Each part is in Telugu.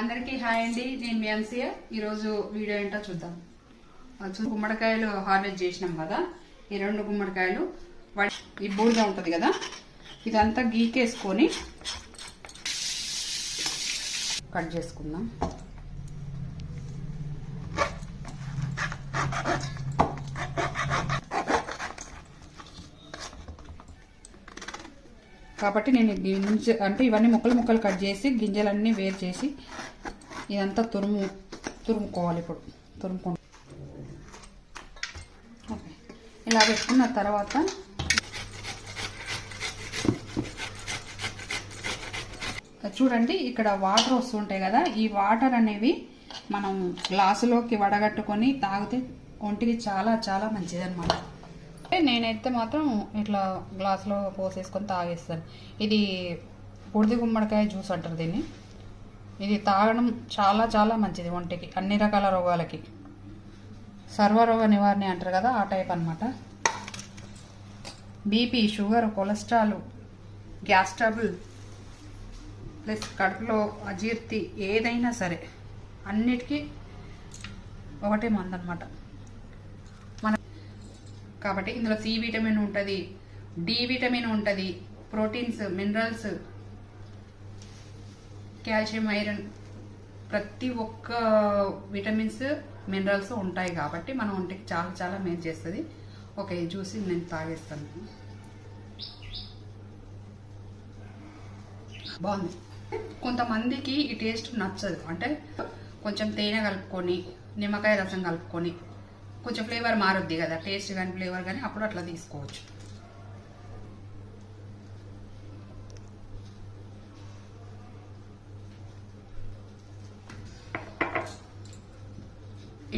అందరికీ హాయ్ అండి. నేను మీ ఈరోజు వీడియో ఏంటో చూద్దాం. గుమ్మడికాయలు హార్వెస్ట్ చేసినాం కదా. ఈ రెండు గుమ్మడికాయలు ఈ బూడిద ఉంటుంది కదా. ఇదంతా గీకేసుకొని కట్ చేసుకుందాం. కాబట్టి నేను గింజ అంటే ఇవన్నీ ముక్కలు ముక్కలు కట్ చేసి గింజలన్నీ వేరు చేసి ఇదంతా తురుము తురుముకోవాలి ఇప్పుడు తురుముకో ఓకే. ఇలా పెట్టుకున్న తర్వాత చూడండి ఇక్కడ వాటర్ వస్తుంటాయి కదా ఈ వాటర్ అనేవి మనం గ్లాసులోకి వడగట్టుకొని తాగితే ఒంటికి చాలా చాలా మంచిది అనమాట నేనైతే మాత్రం ఇట్లా గ్లాస్లో పోసేసుకొని తాగేస్తాను. ఇది బుడిది గుమ్మడికాయ జ్యూస్ అంటారు దీన్ని. ఇది తాగడం చాలా చాలా మంచిది ఒంటికి అన్ని రకాల రోగాలకి. సర్వరోగ నివారణ అంటారు కదా ఆ టైప్ అనమాట BP sugar cholesterol gas trouble plus కడుపులో అజీర్తి ఏదైనా సరే అన్నిటికీ ఒకటే మందనమాట కాబట్టి ఇందులో సి విటమిన్ ఉంటుంది డి విటమిన్ ఉంటుంది ప్రోటీన్స్ మినరల్స్ కాల్షియం ఐరన్ ప్రతి ఒక్క విటమిన్స్ మినరల్స్ ఉంటాయి కాబట్టి మన ఒంటికి చాలా చాలా మేలు చేస్తుంది. ఓకే జ్యూస్ నేను తాగేస్తాను. బాగుంది. కొంతమందికి ఈ టేస్ట్ నచ్చదు. అంటే కొంచెం తేనె కలుపుకొని నిమ్మకాయ రసం కలుపుకొని కొంచెం ఫ్లేవర్ మారుద్ది కదా టేస్ట్ కానీ ఫ్లేవర్ కానీ అప్పుడు అట్లా తీసుకోవచ్చు.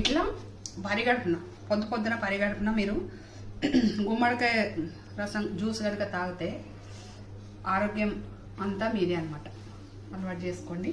ఇట్లా పరిగడుపున పొద్దు పొద్దున పరిగడుపున మీరు గుమ్మడికాయ రసం జ్యూస్ కనుక తాగితే ఆరోగ్యం అంతా మీదే అనమాట అలవాటు చేసుకోండి.